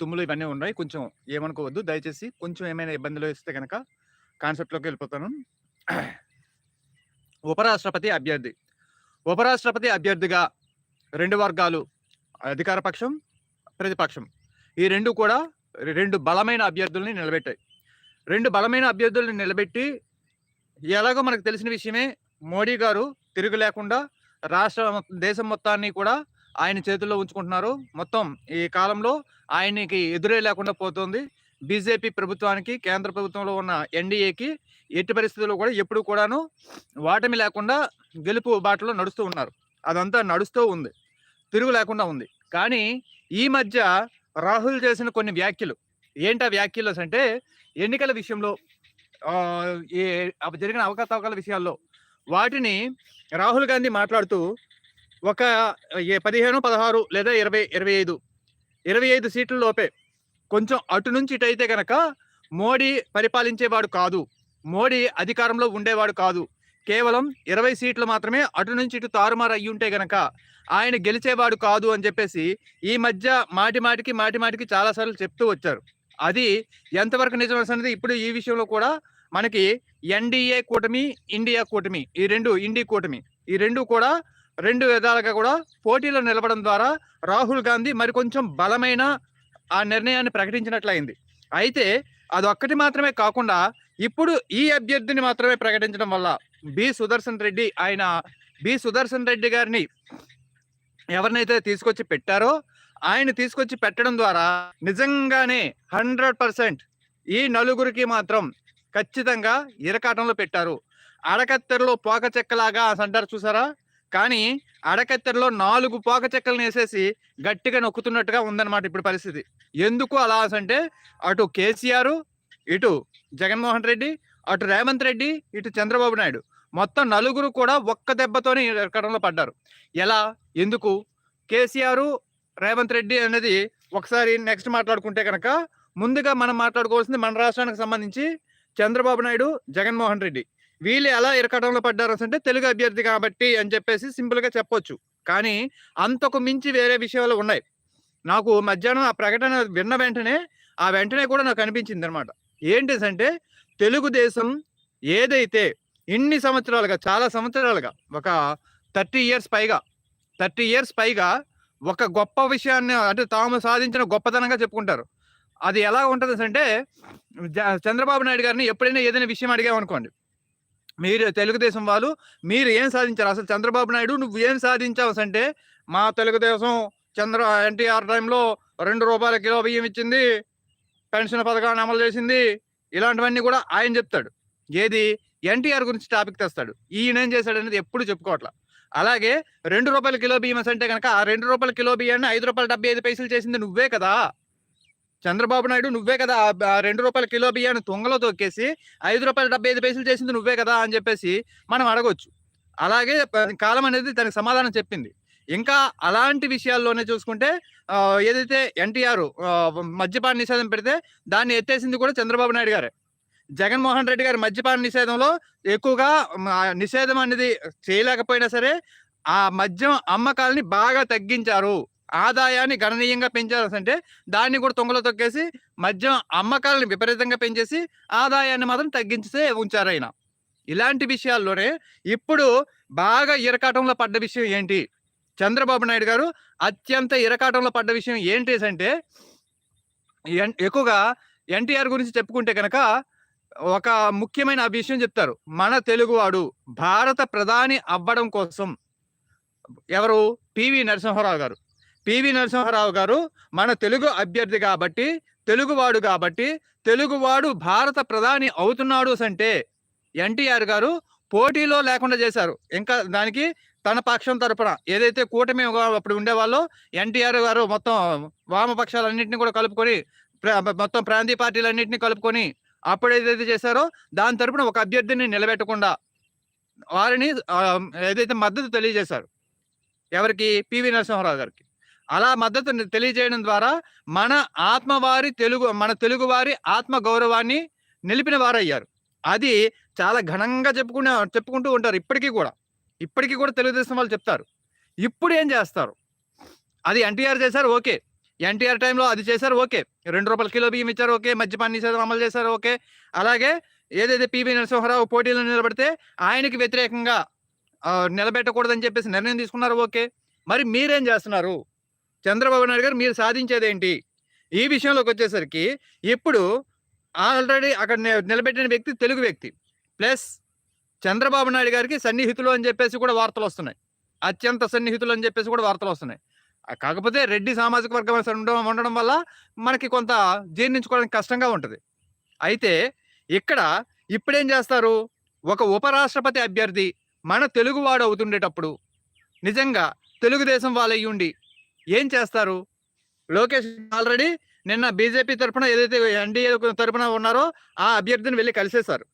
తుమ్ములు ఇవన్నీ ఉన్నాయి. కొంచెం ఏమనుకోవద్దు. దయచేసి కొంచెం ఏమైనా ఇబ్బందులు ఇస్తే కనుక కాన్సెప్ట్‌లోకి వెళ్ళిపోతాను. ఉపరాష్ట్రపతి అభ్యర్థి. ఉపరాష్ట్రపతి అభ్యర్థిగా రెండు వర్గాలు అధికార పక్షం, ప్రతిపక్షం. ఈ రెండు కూడా రెండు బలమైన అభ్యర్థుల్ని నిలబెట్టాయి. రెండు బలమైన అభ్యర్థుల్ని నిలబెట్టి ఎలాగో మనకు తెలిసిన విషయమే మోడీ గారు తిరుగు లేకుండా రాష్ట్ర దేశం మొత్తాన్ని కూడా ఆయన చేతుల్లో ఉంచుకుంటున్నారు. మొత్తం ఈ కాలంలో ఆయనకి ఎదురే లేకుండా పోతుంది. బీజేపీ ప్రభుత్వానికి, కేంద్ర ప్రభుత్వంలో ఉన్న ఎన్‌డీఏకి ఎట్టి పరిస్థితుల్లో కూడా ఎప్పుడు కూడాను వాటమి లేకుండా గెలుపు బాటలో నడుస్తూ ఉన్నారు. అదంతా నడుస్తూ ఉంది. తిరుగు లేకుండా ఉంది. కానీ ఈ మధ్య రాహుల్ చేసిన కొన్ని వ్యాఖ్యలు ఏంటా వ్యాఖ్యలు అంటే ఎన్నికల విషయంలో ఏ అవి జరిగిన అవకతవకల విషయాల్లో వాటిని రాహుల్ గాంధీ మాట్లాడుతూ ఒక ఏ 15, 16 లేదా 20, 25, 25 సీట్ల లోపే కొంచెం అటు నుంచి ఇటైతే గనక మోడీ పరిపాలించేవాడు కాదు. మోడీ అధికారంలో ఉండేవాడు కాదు. కేవలం 20 సీట్లు మాత్రమే అటు నుంచి ఇటు తారుమారు అయ్యుంటే గనక ఆయన గెలిచేవాడు కాదు అని చెప్పేసి ఈ మధ్య మాటి మాటికి, మాటి మాటికి చాలా సార్లు చెప్తూ వచ్చారు. అది ఎంతవరకు నిజం అనేది ఇప్పుడు ఈ విషయంలో కూడా మనకి ఎన్‌డీఏ కూటమి, ఇండియా కూటమి ఈ రెండు ఇండి కూటమి ఈ రెండు కూడా రెండు విధాలుగా కూడా పోటీలో నిలబడం ద్వారా రాహుల్ గాంధీ మరి కొంచెం బలమైన ఆ నిర్ణయాన్ని ప్రకటించినట్లయింది. అయితే అదొక్కటి మాత్రమే కాకుండా ఇప్పుడు ఈ అభ్యర్థిని మాత్రమే ప్రకటించడం వల్ల బి. సుదర్శన్ రెడ్డి ఆయన బి. సుదర్శన్ రెడ్డి గారిని ఎవరినైతే తీసుకొచ్చి పెట్టారో ఆయన తీసుకొచ్చి పెట్టడం ద్వారా నిజంగానే 100% ఈ నలుగురికి మాత్రం ఖచ్చితంగా ఇరకాటంలో పెట్టారు. అడకత్తెరలో పోక చెక్కలాగా అంటారు చూసారా? కానీ అడకత్తెరలో నాలుగు పోక చెక్కలను వేసేసి గట్టిగా నొక్కుతున్నట్టుగా ఉందన్నమాట ఇప్పుడు పరిస్థితి. ఎందుకు అలా అంటే అటు కేసీఆర్, ఇటు జగన్మోహన్ రెడ్డి, అటు రేవంత్ రెడ్డి, ఇటు చంద్రబాబు నాయుడు మొత్తం నలుగురు కూడా ఒక్క దెబ్బతోనే ఎక్కడంలో పడ్డారు. ఎలా? ఎందుకు? కేసీఆర్, రేవంత్ రెడ్డి అనేది ఒకసారి నెక్స్ట్ మాట్లాడుకుంటే కనుక ముందుగా మనం మాట్లాడుకోవాల్సింది మన రాష్ట్రానికి సంబంధించి చంద్రబాబు నాయుడు, జగన్మోహన్ రెడ్డి. వీళ్ళు ఎలా ఇరకటంలో పడ్డారు అంటే తెలుగు అభ్యర్థి కాబట్టి అని చెప్పేసి సింపుల్‌గా చెప్పొచ్చు. కానీ అంతకు మించి వేరే విషయాలు ఉన్నాయి. నాకు మధ్యాహ్నం ఆ ప్రకటన విన్న వెంటనే ఆ వెంటనే కూడా నాకు అనిపించింది అనమాట ఏంటంటే తెలుగుదేశం ఏదైతే ఇన్ని సంవత్సరాలుగా చాలా సంవత్సరాలుగా ఒక 30 ఇయర్స్ పైగా 30 ఇయర్స్ పైగా ఒక గొప్ప విషయాన్ని అంటే తాము సాధించిన గొప్పతనంగా చెప్పుకుంటారు. అది ఎలా ఉంటుంది అంటే చంద్రబాబు నాయుడు గారిని ఎప్పుడైనా ఏదైనా విషయం అడిగామనుకోండి. మీరు తెలుగుదేశం వాళ్ళు మీరు ఏం సాధించారు? అసలు చంద్రబాబు నాయుడు నువ్వు ఏం సాధించావసంటే మా తెలుగుదేశం చంద్ర ఎన్టీఆర్ టైంలో రెండు రూపాయల కిలో బియ్యం ఇచ్చింది. పెన్షన్ పథకాన్ని అమలు చేసింది. ఇలాంటివన్నీ కూడా ఆయన చెప్తాడు. ఏది? ఎన్టీఆర్ గురించి టాపిక్ తెస్తాడు. ఈయనేం చేశాడనేది ఎప్పుడు చెప్పుకోవట్లా అలాగే రెండు రూపాయల కిలో బియ్యం అంటే కనుక ఆ రెండు రూపాయల కిలో బియ్యాన్ని రూ. 5.75 చేసింది నువ్వే కదా! చంద్రబాబు నాయుడు నువ్వే కదా! రెండు రూపాయల కిలో బియ్యాన్ని తుంగలో తొక్కేసి రూ. 5.75 చేసింది నువ్వే కదా! అని చెప్పేసి మనం అడగొచ్చు. అలాగే కాలం అనేది దానికి సమాధానం చెప్పింది. ఇంకా అలాంటి విషయాల్లోనే చూసుకుంటే ఏదైతే ఎన్టీఆర్ మద్యపాన నిషేధం పెడితే దాన్ని ఎత్తేసింది కూడా చంద్రబాబు నాయుడు గారే. జగన్మోహన్ రెడ్డి గారు మద్యపాన నిషేధంలో ఎక్కువగా నిషేధం అనేది చేయలేకపోయినా సరే ఆ మద్యం అమ్మకాలని బాగా తగ్గించారు. ఆదాయాన్ని గణనీయంగా పెంచారసంటే దాన్ని కూడా తుంగలో తొక్కేసి మద్యం అమ్మకాలను విపరీతంగా పెంచేసి ఆదాయాన్ని మాత్రం తగ్గించితే ఉంచారు ఆయన ఇలాంటి విషయాల్లోనే ఇప్పుడు బాగా ఇరకాటంలో పడ్డ విషయం ఏంటి? చంద్రబాబు నాయుడు గారు అత్యంత ఇరకాటంలో పడ్డ విషయం ఏంటి ఎన్ ఎక్కువగా ఎన్టీఆర్ గురించి చెప్పుకుంటే కనుక ఒక ముఖ్యమైన విషయం చెప్తారు. మన తెలుగువాడు భారత ప్రధాని అవ్వడం కోసం ఎవరు? పివి నరసింహారావు గారు. పివి నరసింహారావు గారు మన తెలుగు అభ్యర్థి కాబట్టి, తెలుగువాడు కాబట్టి, తెలుగువాడు భారత ప్రధాని అవుతున్నాడు సంటే ఎన్టీఆర్ గారు పోటీలో లేకుండా చేశారు. ఇంకా దానికి తన పక్షం తరపున ఏదైతే కూటమి అప్పుడు ఉండేవాళ్ళో ఎన్టీఆర్ గారు మొత్తం వామపక్షాలన్నింటినీ కూడా కలుపుకొని మొత్తం ప్రాంతీయ పార్టీలన్నింటినీ కలుపుకొని అప్పుడు ఏదైతే చేశారో దాని తరపున ఒక అభ్యర్థిని నిలబెట్టకుండా వారిని ఏదైతే మద్దతు తెలియజేశారు. ఎవరికి? పివి నరసింహారావు గారికి. అలా మద్దతు తెలియజేయడం ద్వారా మన ఆత్మవారి తెలుగు మన తెలుగువారి ఆత్మ గౌరవాన్ని నిలిపిన వారయ్యారు. అది చాలా ఘనంగా చెప్పుకునే చెప్పుకుంటూ ఉంటారు ఇప్పటికీ కూడా. ఇప్పటికీ కూడా తెలుగుదేశం వాళ్ళు చెప్తారు. ఇప్పుడు ఏం చేస్తారు? అది ఎన్టీఆర్ చేశారు ఓకే. ఎన్టీఆర్ టైంలో అది చేశారు ఓకే రెండు రూపాయల కిలో బియ్యం ఇచ్చారు ఓకే మద్యపాన్ని నిషేధం అమలు చేశారు ఓకే అలాగే ఏదైతే పివి నరసింహారావు పోటీలో నిలబడితే ఆయనకి వ్యతిరేకంగా నిలబెట్టకూడదని చెప్పేసి నిర్ణయం తీసుకున్నారు ఓకే మరి మీరేం చేస్తున్నారు చంద్రబాబు నాయుడు గారు మీరు సాధించేదేంటి? ఈ విషయంలోకి వచ్చేసరికి ఇప్పుడు ఆల్రెడీ అక్కడ నిలబెట్టిన వ్యక్తి తెలుగు వ్యక్తి. ప్లస్ చంద్రబాబు నాయుడు గారికి సన్నిహితులు అని చెప్పేసి కూడా వార్తలు వస్తున్నాయి. అత్యంత సన్నిహితులు అని చెప్పేసి కూడా వార్తలు వస్తున్నాయి. కాకపోతే రెడ్డి సామాజిక వర్గం ఉండడం ఉండడం వల్ల మనకి కొంత జీర్ణించుకోవడానికి కష్టంగా ఉంటుంది. అయితే ఇక్కడ ఇప్పుడేం చేస్తారు? ఒక ఉపరాష్ట్రపతి అభ్యర్థి మన తెలుగువాడు అవుతుండేటప్పుడు నిజంగా తెలుగుదేశం వాళ్ళయ్యి ఉండి ఏం చేస్తారు? లోకేష్ ఆల్రెడీ నిన్న బీజేపీ తరఫున ఏదైతే ఎన్డీఏ తరఫున ఉన్నారో ఆ అభ్యర్థిని వెళ్ళి కలిసేశారు.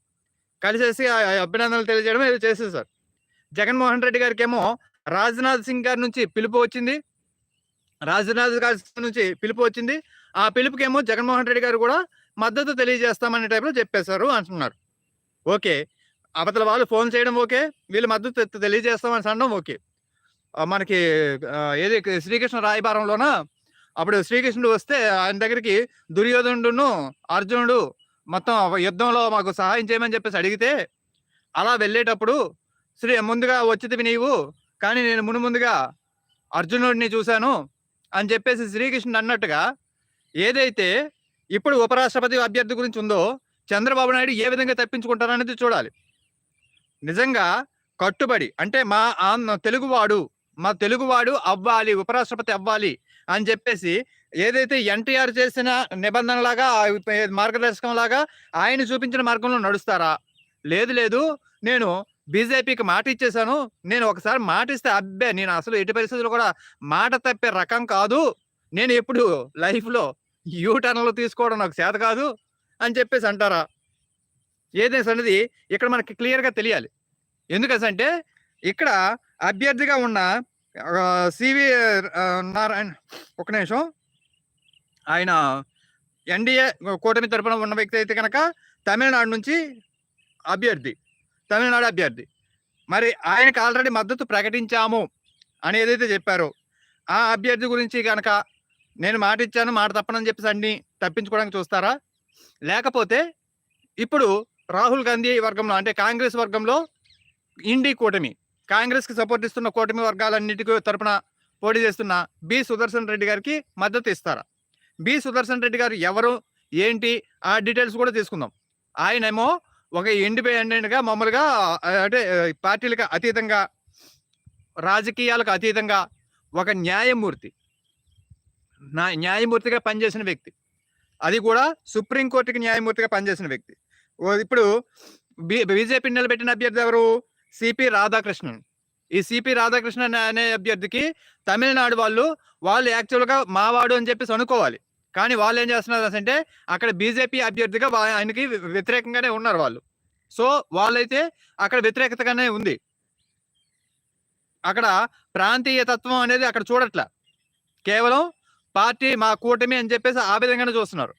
కలిసేసి ఆ అభినందనలు తెలియజేయడం ఏదో చేసేసారు జగన్మోహన్ రెడ్డి గారికి ఏమో రాజ్నాథ్ సింగ్ గారి నుంచి పిలుపు వచ్చింది. రాజ్నాథ్ గారి నుంచి పిలుపు వచ్చింది. ఆ పిలుపుకేమో జగన్మోహన్ రెడ్డి గారు కూడా మద్దతు తెలియజేస్తామనే టైప్లో చెప్పేశారు అంటున్నారు. ఓకే. అవతల వాళ్ళు ఫోన్ చేయడం ఓకే. వీళ్ళు మద్దతు తెలియజేస్తామని అనడం ఓకే. మనకి ఏది శ్రీకృష్ణ రాయబారంలోన? అప్పుడు శ్రీకృష్ణుడు వస్తే ఆయన దగ్గరికి దుర్యోధనుడును అర్జునుడు మొత్తం యుద్ధంలో మాకు సహాయం చేయమని చెప్పేసి అడిగితే అలా వెళ్ళేటప్పుడు శ్రీ ముందుగా వచ్చితివి నీవు కానీ నేను మును ముందుగా అర్జునుడిని చూశాను అని చెప్పేసి శ్రీకృష్ణుడు అన్నట్టుగా ఏదైతే ఇప్పుడు ఉపరాష్ట్రపతి అభ్యర్థి గురించి ఉందో చంద్రబాబు నాయుడు ఏ విధంగా తప్పించుకుంటారనేది చూడాలి. నిజంగా కట్టుబడి అంటే మా ఆంధ్ర తెలుగువాడు మా తెలుగువాడు అవ్వాలి ఉపరాష్ట్రపతి అవ్వాలి అని చెప్పేసి ఏదైతే ఎన్టీఆర్ చేసిన నిబంధన లాగా మార్గదర్శకం లాగా ఆయన చూపించిన మార్గంలో నడుస్తారా? లేదు లేదు. నేను బీజేపీకి మాట ఇచ్చేశాను. నేను ఒకసారి మాట ఇస్తే అబ్బే నేను అసలు ఎటు పరిస్థితులు కూడా మాట తప్పే రకం కాదు. నేను ఎప్పుడు లైఫ్లో యూటర్న్లు తీసుకోవడం నాకు చేత కాదు అని చెప్పేసి అంటారా? ఏదైనా అనేది ఇక్కడ మనకి క్లియర్గా తెలియాలి. ఎందుకంటే ఇక్కడ అభ్యర్థిగా ఉన్న సివి నారాయణ ఒక నిమిషం. ఆయన ఎన్డీఏ కూటమి తరఫున ఉన్న వ్యక్తి అయితే కనుక తమిళనాడు నుంచి అభ్యర్థి తమిళనాడు అభ్యర్థి. మరి ఆయనకు ఆల్రెడీ మద్దతు ప్రకటించాము అని ఏదైతే చెప్పారో ఆ అభ్యర్థి గురించి కనుక నేను మాట ఇచ్చాను మాట తప్పనని చెప్పేసి అన్ని తప్పించుకోవడానికి చూస్తారా? లేకపోతే ఇప్పుడు రాహుల్ గాంధీ వర్గంలో అంటే కాంగ్రెస్ వర్గంలో ఇండి కూటమి కాంగ్రెస్కి సపోర్ట్ ఇస్తున్న కూటమి వర్గాలన్నిటికీ తరపున పోటీ చేస్తున్న బి సుదర్శన్ రెడ్డి గారికి మద్దతు ఇస్తారా? బి సుదర్శన్ రెడ్డి గారు ఎవరు? ఏంటి? ఆ డీటెయిల్స్ కూడా తీసుకుందాం. ఆయనేమో ఒక ఇండిపెండెంట్గా మామూలుగా అంటే పార్టీలకు అతీతంగా రాజకీయాలకు అతీతంగా ఒక న్యాయమూర్తి. నా న్యాయమూర్తిగా పనిచేసిన వ్యక్తి. అది కూడా సుప్రీంకోర్టుకి న్యాయమూర్తిగా పనిచేసిన వ్యక్తి. ఓ ఇప్పుడు బి బీజేపీ నిలబెట్టిన అభ్యర్థి ఎవరు? సిపి రాధాకృష్ణన్ ఈ సిపి రాధాకృష్ణన్ అనే అభ్యర్థికి తమిళనాడు వాళ్ళు వాళ్ళు యాక్చువల్గా మావాడు అని చెప్పేసి అనుకోవాలి. కానీ వాళ్ళు ఏం చేస్తున్నారు అంటే అక్కడ బీజేపీ అభ్యర్థిగా ఆయనకి వ్యతిరేకంగానే ఉన్నారు వాళ్ళు. సో వాళ్ళైతే అక్కడ వ్యతిరేకతగానే ఉంది. అక్కడ ప్రాంతీయ తత్వం అనేది అక్కడ చూడట్లా. కేవలం పార్టీ మా కూటమి అని చెప్పేసి ఆ విధంగానే చూస్తున్నారు.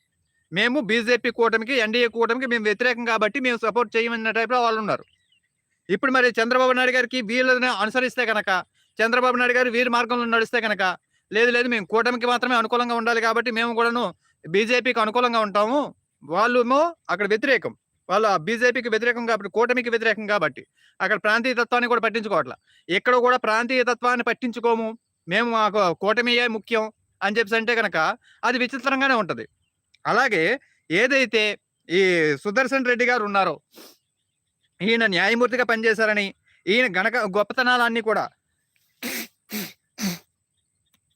మేము బీజేపీ కూటమికి ఎన్డీఏ కూటమికి మేము వ్యతిరేకం కాబట్టి మేము సపోర్ట్ చేయమన్న టైప్లో వాళ్ళు ఉన్నారు. ఇప్పుడు మరి చంద్రబాబు నాయుడు గారికి వీళ్ళని అనుసరిస్తే కనుక చంద్రబాబు నాయుడు గారు వీరి మార్గంలో నడిస్తే కనుక లేదు లేదు మేము కూటమికి మాత్రమే అనుకూలంగా ఉండాలి కాబట్టి మేము కూడాను బీజేపీకి అనుకూలంగా ఉంటాము. వాళ్ళు అక్కడ వ్యతిరేకం. వాళ్ళు బీజేపీకి వ్యతిరేకం కాబట్టి కూటమికి వ్యతిరేకం కాబట్టి అక్కడ ప్రాంతీయ తత్వాన్ని కూడా పట్టించుకోవట్లా. ఇక్కడ కూడా ప్రాంతీయ తత్వాన్ని పట్టించుకోము. మేము మాకు కూటమియే ముఖ్యం అని చెప్పేసి అంటే కనుక అది విచిత్రంగానే ఉంటుంది. అలాగే ఏదైతే ఈ సుదర్శన్ రెడ్డి గారు ఉన్నారో ఈయన న్యాయమూర్తిగా పనిచేశారని ఈయన గణక గొప్పతనాలన్నీ కూడా.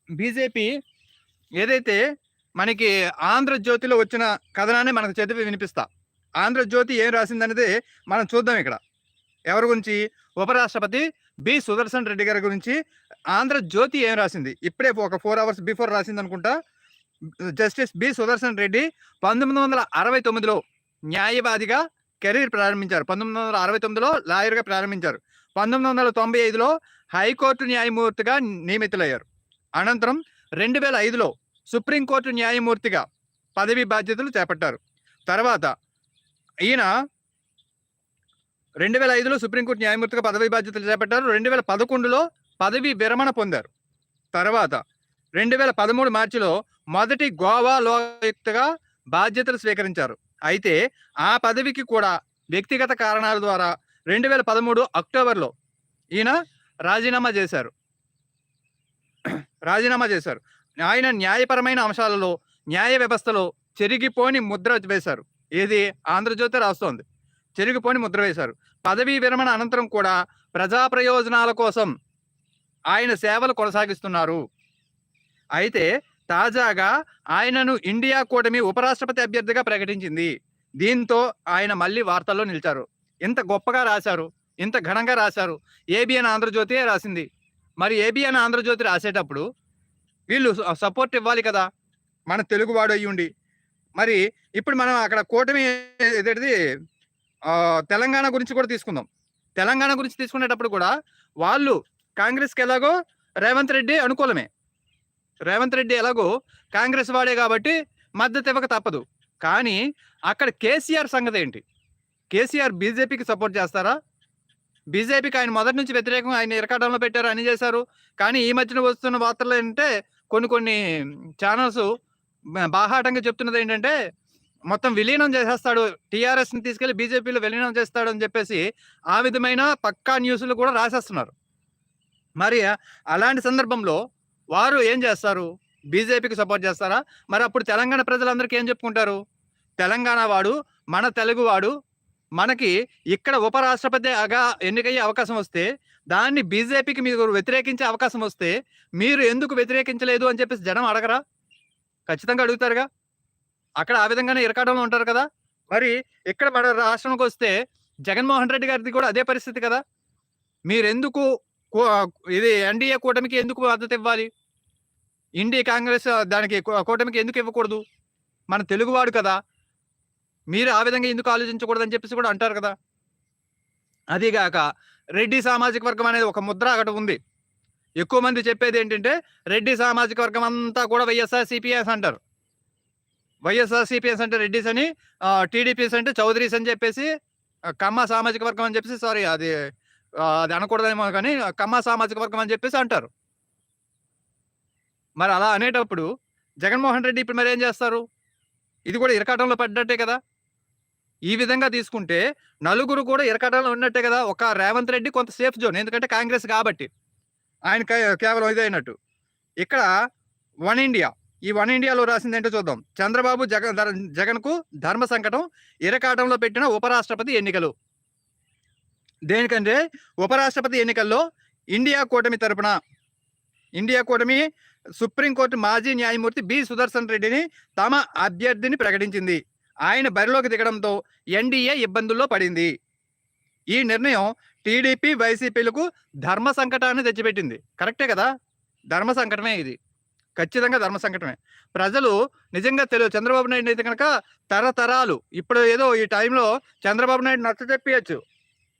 బీజేపీ ఏదైతే మనకి ఆంధ్రజ్యోతిలో వచ్చిన కథనాన్ని మనకు చదివి వినిపిస్తా. ఆంధ్రజ్యోతి ఏం రాసిందనేది మనం చూద్దాం ఇక్కడ. ఎవరి గురించి? ఉపరాష్ట్రపతి బి సుదర్శన్ రెడ్డి గారి గురించి ఆంధ్రజ్యోతి ఏం రాసింది? ఇప్పుడే ఒక ఫోర్ అవర్స్ బిఫోర్ రాసింది అనుకుంటా జస్టిస్ బి సుదర్శన్ రెడ్డి పంతొమ్మిది వందల అరవై తొమ్మిదిలో న్యాయవాదిగా కెరీర్ ప్రారంభించారు. పంతొమ్మిది వందల అరవై తొమ్మిదిలో లాయర్గా ప్రారంభించారు. పంతొమ్మిది వందల తొంభై ఐదులో హైకోర్టు న్యాయమూర్తిగా నియమితులయ్యారు. అనంతరం రెండు వేల ఐదులో సుప్రీంకోర్టు న్యాయమూర్తిగా పదవి బాధ్యతలు చేపట్టారు. తర్వాత ఈయన రెండు వేల ఐదులో సుప్రీంకోర్టు న్యాయమూర్తిగా పదవి బాధ్యతలు చేపట్టారు. రెండు వేల పదకొండులో పదవి విరమణ పొందారు. తర్వాత రెండు వేల పదమూడు మార్చిలో మొదటి గోవా లోయుక్తగా బాధ్యతలు స్వీకరించారు. అయితే ఆ పదవికి కూడా వ్యక్తిగత కారణాల ద్వారా రెండు వేల పదమూడు అక్టోబర్లో ఈయన రాజీనామా చేశారు. రాజీనామా చేశారు. ఆయన న్యాయపరమైన అంశాలలో న్యాయ వ్యవస్థలో చెరిగిపోని ముద్ర వేశారు. ఏది? ఆంధ్రజ్యోతి రాస్తోంది. చెరిగిపోని ముద్ర వేశారు. పదవీ విరమణ అనంతరం కూడా ప్రజా ప్రయోజనాల కోసం ఆయన సేవలు కొనసాగిస్తున్నారు. అయితే తాజాగా ఆయనను ఇండియా కూటమి ఉపరాష్ట్రపతి అభ్యర్థిగా ప్రకటించింది. దీంతో ఆయన మళ్ళీ వార్తల్లో నిలిచారు. ఇంత గొప్పగా రాశారు. ఇంత ఘనంగా రాశారు. ఏబిఎన్ ఆంధ్రజ్యోతి రాసింది? మరి ఏబిఎన్ ఆంధ్రజ్యోతి రాసేటప్పుడు వీళ్ళు సపోర్ట్ ఇవ్వాలి కదా. మన తెలుగువాడు అయ్యి ఉండి మరి ఇప్పుడు మనం అక్కడ కూటమి ఏదేంటిది? తెలంగాణ గురించి కూడా తీసుకుందాం. తెలంగాణ గురించి తీసుకునేటప్పుడు కూడా వాళ్ళు కాంగ్రెస్కి ఎలాగో రేవంత్ రెడ్డి అనుకూలమే. రేవంత్ రెడ్డి ఎలాగో కాంగ్రెస్ వాడే కాబట్టి మద్దతు ఇవ్వక తప్పదు. కానీ అక్కడ కేసీఆర్ సంగతి ఏంటి? కేసీఆర్ బీజేపీకి సపోర్ట్ చేస్తారా? బీజేపీకి ఆయన మొదటి నుంచి వ్యతిరేకం ఆయన ఇరకాటంలో పెట్టారు అని చేశారు. కానీ ఈ మధ్యన వస్తున్న వార్తలు ఏంటంటే కొన్ని కొన్ని ఛానల్స్ బాహాటంగా చెప్తున్నది ఏంటంటే మొత్తం విలీనం చేసేస్తాడు టీఆర్ఎస్ని తీసుకెళ్ళి బీజేపీలో విలీనం చేస్తాడు అని చెప్పేసి ఆ విధమైన పక్కా న్యూస్లు కూడా రాసేస్తున్నారు. మరి అలాంటి సందర్భంలో వారు ఏం చేస్తారు? బీజేపీకి సపోర్ట్ చేస్తారా? మరి అప్పుడు తెలంగాణ ప్రజలందరికీ ఏం చెప్పుకుంటారు? తెలంగాణ వాడు మన తెలుగువాడు మనకి ఇక్కడ ఉపరాష్ట్రపతిగా ఎన్నికయ్యే అవకాశం వస్తే దాన్ని బీజేపీకి మీరు వ్యతిరేకించే అవకాశం వస్తే మీరు ఎందుకు వ్యతిరేకించలేదు అని చెప్పేసి జనం అడగరా? ఖచ్చితంగా అడుగుతారుగా. అక్కడ ఆ విధంగానే ఇరకాటంలో ఉంటారు కదా. మరి ఇక్కడ మన రాష్ట్రంకి వస్తే జగన్మోహన్ రెడ్డి గారిది కూడా అదే పరిస్థితి కదా. మీరెందుకు కూ- ఇది ఎన్డీఏ కూటమికి ఎందుకు మద్దతు ఇవ్వాలి? ఇండియా కాంగ్రెస్ దానికి కూటమికి ఎందుకు ఇవ్వకూడదు? మన తెలుగువాడు కదా. మీరు ఆ విధంగా ఎందుకు ఆలోచించకూడదు అని చెప్పేసి కూడా అంటారు కదా. అదిగాక రెడ్డి సామాజిక వర్గం అనేది ఒక ముద్ర అక్కడ ఉంది. ఎక్కువ మంది చెప్పేది ఏంటంటే రెడ్డి సామాజిక వర్గం అంతా కూడా వైఎస్ఆర్ సిపిఎస్ అంటారు. వైఎస్ఆర్ సిపిఎస్ అంటే రెడ్డిస్ అని టీడీపీస్ అంటే చౌదరీస్ అని చెప్పేసి కమ్మ సామాజిక వర్గం అని చెప్పేసి సారీ అది అది అనకూడదేమో కానీ కమ్మ సామాజిక వర్గం అని చెప్పేసి అంటారు. మరి అలా అనేటప్పుడు జగన్మోహన్ రెడ్డి ఇప్పుడు మరి ఏం చేస్తారు? ఇది కూడా ఇరకాటంలో పడ్డట్టే కదా? ఈ విధంగా తీసుకుంటే నలుగురు కూడా ఇరకాటంలో ఉన్నట్టే కదా? ఒక రేవంత్ రెడ్డి కొంత సేఫ్ జోన్ ఎందుకంటే కాంగ్రెస్ కాబట్టి. ఆయన కే- కేవలం ఇదైనట్టు అయినట్టు. ఇక్కడ వన్ ఇండియా ఈ వన్ ఇండియాలో రాసింది ఏంటో చూద్దాం. చంద్రబాబు జగన్ జగన్కు ధర్మ సంకటం ఇరకాటంలో పెట్టిన ఉపరాష్ట్రపతి ఎన్నికలు. దేనికంటే ఉపరాష్ట్రపతి ఎన్నికల్లో ఇండియా కూటమి తరపున ఇండియా కూటమి సుప్రీంకోర్టు మాజీ న్యాయమూర్తి బి. సుదర్శన్ రెడ్డిని తమ అభ్యర్థిని ప్రకటించింది. ఆయన బరిలోకి దిగడంతో ఎన్డీఏ ఇబ్బందుల్లో పడింది. ఈ నిర్ణయం టీడీపీ వైసీపీలకు ధర్మ సంకటాన్ని తెచ్చిపెట్టింది. కరెక్టే కదా? ధర్మ సంకటమే ఇది. ఖచ్చితంగా ధర్మ సంకటమే. ప్రజలు నిజంగా తెలియదు. చంద్రబాబు నాయుడు అయితే కనుక తరతరాలు. ఇప్పుడు ఏదో ఈ టైంలో చంద్రబాబు నాయుడు నచ్చ చెప్పియచ్చు.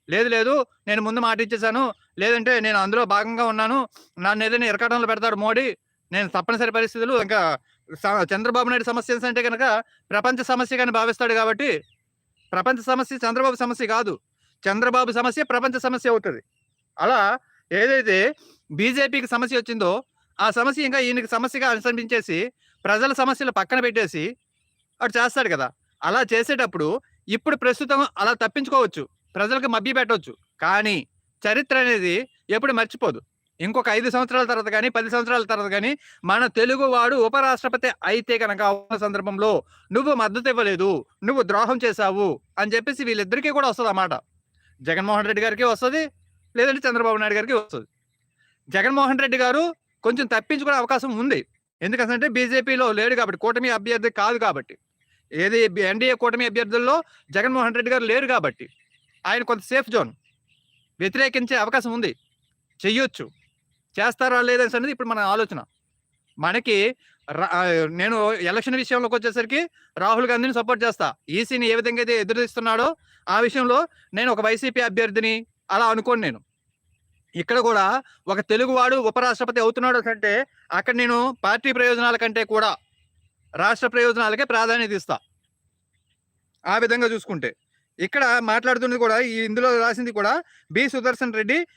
లేదు లేదు నేను ముందు మాట ఇచ్చేసాను లేదంటే నేను అందులో భాగంగా ఉన్నాను. నన్ను ఏదైనా ఇరకటంలో పెడతాడు మోడీ. నేను తప్పనిసరి పరిస్థితులు ఇంకా స- చంద్రబాబు నాయుడు సమస్య అంటే కనుక ప్రపంచ సమస్యగానే భావిస్తాడు కాబట్టి ప్రపంచ సమస్య చంద్రబాబు సమస్య కాదు. చంద్రబాబు సమస్య ప్రపంచ సమస్య అవుతుంది. అలా ఏదైతే బీజేపీకి సమస్య వచ్చిందో ఆ సమస్య ఇంకా ఈయనకి సమస్యగా అనుసంపించేసి ప్రజల సమస్యలు పక్కన పెట్టేసి అటు చేస్తాడు కదా. అలా చేసేటప్పుడు ఇప్పుడు ప్రస్తుతం అలా తప్పించుకోవచ్చు. ప్రజలకు మభ్య పెట్టవచ్చు కానీ చరిత్ర అనేది ఎప్పుడు మర్చిపోదు. ఇంకొక ఐదు సంవత్సరాల తర్వాత కానీ పది సంవత్సరాల తర్వాత కానీ మన తెలుగు వాడు ఉపరాష్ట్రపతి అయితే కనుక ఉన్న సందర్భంలో నువ్వు మద్దతు ఇవ్వలేదు నువ్వు ద్రోహం చేశావు అని చెప్పేసి వీళ్ళిద్దరికీ కూడా వస్తుంది అన్నమాట జగన్మోహన్ రెడ్డి గారికి వస్తుంది లేదంటే చంద్రబాబు నాయుడు గారికి వస్తుంది. జగన్మోహన్ రెడ్డి గారు కొంచెం తప్పించుకునే అవకాశం ఉంది. ఎందుకంటే బీజేపీలో లేడు కాబట్టి కూటమి అభ్యర్థి కాదు కాబట్టి. ఏది ఎన్డీఏ కూటమి అభ్యర్థుల్లో జగన్మోహన్ రెడ్డి గారు లేరు కాబట్టి. ఆయన కొంత సేఫ్ జోన్. వ్యతిరేకించే అవకాశం ఉంది. చెయ్యొచ్చు. చేస్తారా లేదని అనేది ఇప్పుడు మన ఆలోచన. మనకి రా- నేను ఎలక్షన్ విషయంలోకి వచ్చేసరికి రాహుల్ గాంధీని సపోర్ట్ చేస్తా. ఈసీని ఏ విధంగా అయితే ఎదురుస్తున్నాడో ఆ విషయంలో నేను ఒక వైసీపీ అభ్యర్థిని అలా అనుకోను నేను. ఇక్కడ కూడా ఒక తెలుగువాడు ఉపరాష్ట్రపతి అవుతున్నాడు అంటే అక్కడ నేను పార్టీ ప్రయోజనాల కంటే కూడా రాష్ట్ర ప్రయోజనాలకే ప్రాధాన్యత ఇస్తా. ఆ విధంగా చూసుకుంటే. ఇక్కడ మాట్లాడుతున్నది కూడా ఈ ఇందులో రాసింది కూడా బి సుదర్శన్ రెడ్డి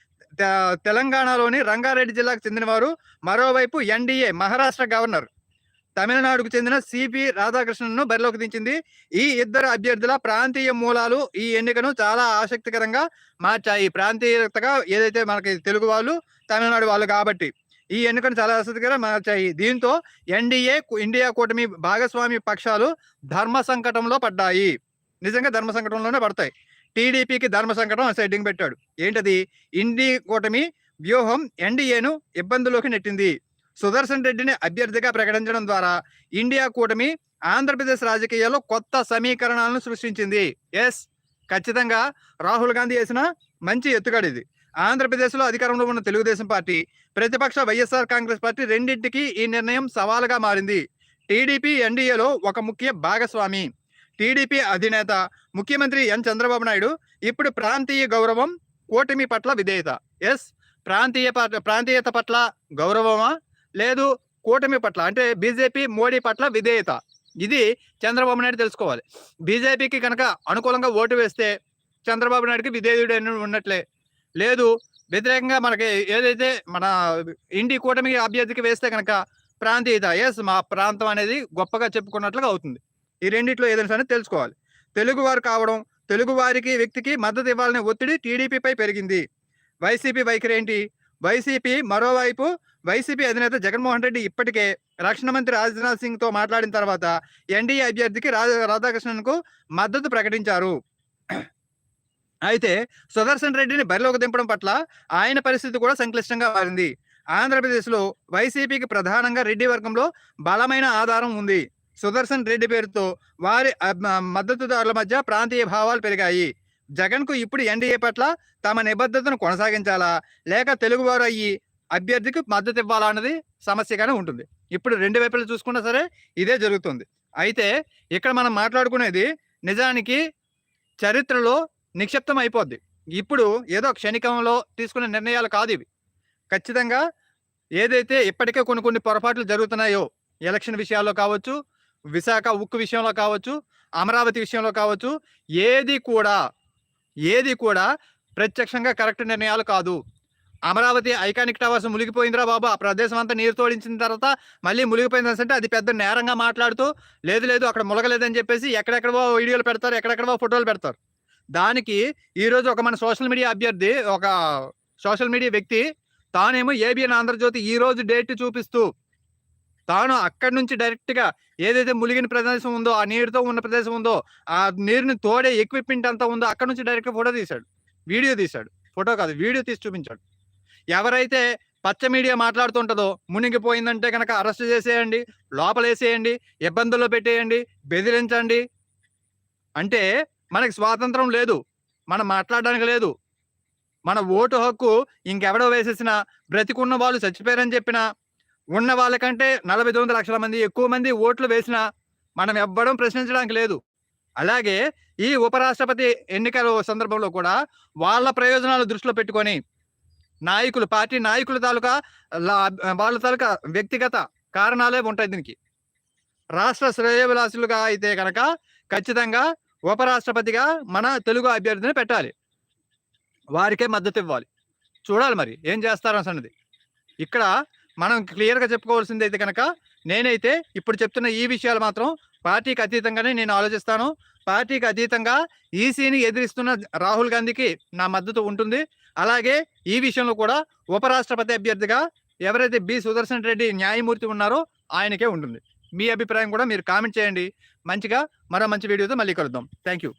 తెలంగాణలోని రంగారెడ్డి జిల్లాకు చెందినవారు. మరోవైపు ఎన్డీఏ మహారాష్ట్ర గవర్నర్. తమిళనాడుకు చెందిన సిపి రాధాకృష్ణన్ను బరిలోకి దించింది. ఈ ఇద్దరు అభ్యర్థుల ప్రాంతీయ మూలాలు ఈ ఎన్నికను చాలా ఆసక్తికరంగా మార్చాయి. ప్రాంతీయతగా ఏదైతే మనకి తెలుగు వాళ్ళు తమిళనాడు వాళ్ళు కాబట్టి ఈ ఎన్నికను చాలా ఆసక్తికరంగా మార్చాయి. దీంతో ఎన్డీఏ ఇండియా కూటమి భాగస్వామి పక్షాలు ధర్మ సంకటంలో పడ్డాయి. నిజంగా ధర్మ సంకటంలోనే పడతాయి. టీడీపీకి ధర్మ సంకటం సెట్టింగ్ పెట్టాడు. ఏంటది? ఇండి కూటమి వ్యూహం ఎన్డీఏను ఇబ్బందులోకి నెట్టింది. సుదర్శన్ రెడ్డిని అభ్యర్థిగా ప్రకటించడం ద్వారా ఇండియా కూటమి ఆంధ్రప్రదేశ్ రాజకీయాల్లో కొత్త సమీకరణాలను సృష్టించింది. ఎస్ ఖచ్చితంగా రాహుల్ గాంధీ వేసిన మంచి ఎత్తుగడ ఇది. ఆంధ్రప్రదేశ్లో అధికారంలో ఉన్న తెలుగుదేశం పార్టీ ప్రతిపక్ష వైఎస్ఆర్ కాంగ్రెస్ పార్టీ రెండింటికి ఈ నిర్ణయం సవాలుగా మారింది. టీడీపీ ఎన్డీఏలో ఒక ముఖ్య భాగస్వామి. టీడీపీ అధినేత ముఖ్యమంత్రి ఎన్ చంద్రబాబు నాయుడు ఇప్పుడు ప్రాంతీయ గౌరవం కూటమి పట్ల విధేయత. ఎస్ ప్రాంతీయ పట్ల ప్రాంతీయత పట్ల గౌరవమా? లేదు కూటమి పట్ల అంటే బీజేపీ మోడీ పట్ల విధేయత. ఇది చంద్రబాబు నాయుడు తెలుసుకోవాలి. బీజేపీకి కనుక అనుకూలంగా ఓటు వేస్తే చంద్రబాబు నాయుడుకి విధేయుడు ఉన్నట్లే. లేదు వ్యతిరేకంగా మనకి ఏదైతే మన ఇండి కూటమి అభ్యర్థికి వేస్తే కనుక ప్రాంతీయత. ఎస్ మా ప్రాంతం అనేది గొప్పగా చెప్పుకున్నట్లుగా అవుతుంది. ఈ రెండిట్లో ఏదైనా సరే తెలుసుకోవాలి. తెలుగువారు కావడం తెలుగువారికి వ్యక్తికి మద్దతు ఇవ్వాలనే ఒత్తిడి టీడీపీపై పెరిగింది. వైసీపీ వైఖరి ఏంటి? వైసీపీ మరోవైపు వైసీపీ అధినేత జగన్మోహన్ రెడ్డి ఇప్పటికే రక్షణ మంత్రి రాజ్నాథ్ సింగ్తో మాట్లాడిన తర్వాత ఎన్డీఏ అభ్యర్థికి రాధాకృష్ణన్కు మద్దతు ప్రకటించారు. అయితే సుదర్శన్ రెడ్డిని బరిలోకి దింపడం పట్ల ఆయన పరిస్థితి కూడా సంక్లిష్టంగా మారింది. ఆంధ్రప్రదేశ్లో వైసీపీకి ప్రధానంగా రెడ్డి వర్గంలో బలమైన ఆధారం ఉంది. సుదర్శన్ రెడ్డి పేరుతో వారి మద్దతుదారుల మధ్య ప్రాంతీయ భావాలు పెరిగాయి. జగన్కు ఇప్పుడు ఎన్డీఏ పట్ల తమ నిబద్ధతను కొనసాగించాలా? లేక తెలుగువారు అయ్యి అభ్యర్థికి మద్దతు ఇవ్వాలా అన్నది సమస్యగానే ఉంటుంది. ఇప్పుడు రెండు వైపులు చూసుకున్నా సరే ఇదే జరుగుతుంది. అయితే ఇక్కడ మనం మాట్లాడుకునేది నిజానికి చరిత్రలో నిక్షిప్తం అయిపోద్ది. ఇప్పుడు ఏదో క్షణికంలో తీసుకునే నిర్ణయాలు కాదు ఇవి. ఖచ్చితంగా ఏదైతే ఇప్పటికే కొన్ని కొన్ని పొరపాట్లు జరుగుతున్నాయో ఎలక్షన్ విషయాల్లో కావచ్చు విశాఖ ఉక్కు విషయంలో కావచ్చు అమరావతి విషయంలో కావచ్చు ఏది కూడా ఏది కూడా ప్రత్యక్షంగా కరెక్ట్ నిర్ణయాలు కాదు. అమరావతి ఐకానిక్ టవర్స్ మునిగిపోయిందిరా బాబు. ఆ ప్రదేశం అంతా నీరు తోడించిన తర్వాత మళ్ళీ మునిగిపోయింది అంటే అది పెద్ద నేరంగా మాట్లాడుతూ లేదు లేదు అక్కడ ములగలేదని చెప్పేసి ఎక్కడెక్కడవో వీడియోలు పెడతారు ఎక్కడెక్కడవో ఫోటోలు పెడతారు. దానికి ఈరోజు ఒక మన సోషల్ మీడియా అభ్యర్థి ఒక సోషల్ మీడియా వ్యక్తి తానేమో ఏబిఎన్ ఆంధ్రజ్యోతి ఈ రోజు డేట్ చూపిస్తూ తాను అక్కడి నుంచి డైరెక్ట్గా ఏదైతే ములిగిన ప్రదేశం ఉందో ఆ నీరుతో ఉన్న ప్రదేశం ఉందో ఆ నీరుని తోడే ఎక్విప్మెంట్ అంతా ఉందో అక్కడ నుంచి డైరెక్ట్గా ఫోటో తీశాడు. వీడియో తీశాడు. ఫోటో కాదు వీడియో తీసి చూపించాడు. ఎవరైతే పచ్చ మీడియా మాట్లాడుతుంటుందో మునిగిపోయిందంటే కనుక అరెస్ట్ చేసేయండి లోపలేసేయండి ఇబ్బందుల్లో పెట్టేయండి బెదిరించండి. అంటే మనకి స్వాతంత్రం లేదు. మనం మాట్లాడడానికి లేదు. మన ఓటు హక్కు ఇంకెవడో వేసేసిన బ్రతికున్న వాళ్ళు చచ్చిపోయారని చెప్పినా ఉన్న వాళ్ళకంటే నలభై తొమ్మిది లక్షల మంది ఎక్కువ మంది ఓట్లు వేసినా మనం ఎవ్వడం ప్రశ్నించడానికి లేదు. అలాగే ఈ ఉపరాష్ట్రపతి ఎన్నికల సందర్భంలో కూడా వాళ్ళ ప్రయోజనాలు దృష్టిలో పెట్టుకొని నాయకులు పార్టీ నాయకుల తాలూకా వాళ్ళ తాలూకా వ్యక్తిగత కారణాలే ఉంటాయి దీనికి. రాష్ట్ర శ్రేయభిలాషులుగా అయితే కనుక ఖచ్చితంగా ఉపరాష్ట్రపతిగా మన తెలుగు అభ్యర్థిని పెట్టాలి. వారికే మద్దతు ఇవ్వాలి. చూడాలి మరి ఏం చేస్తారు ఇక్కడ మనం క్లియర్గా చెప్పుకోవాల్సింది అయితే కనుక నేనైతే ఇప్పుడు చెప్తున్న ఈ విషయాలు మాత్రం పార్టీకి అతీతంగానే నేను ఆలోచిస్తాను. పార్టీకి అతీతంగా ఈసీని ఎదిరిస్తున్న రాహుల్ గాంధీకి నా మద్దతు ఉంటుంది. అలాగే ఈ విషయంలో కూడా ఉపరాష్ట్రపతి అభ్యర్థిగా ఎవరైతే బి సుదర్శన్ రెడ్డి న్యాయమూర్తి ఉన్నారో ఆయనకే ఉంటుంది. మీ అభిప్రాయం కూడా మీరు కామెంట్ చేయండి. మంచిగా మరో మంచి వీడియోతో మళ్ళీ కలుద్దాం. Thank you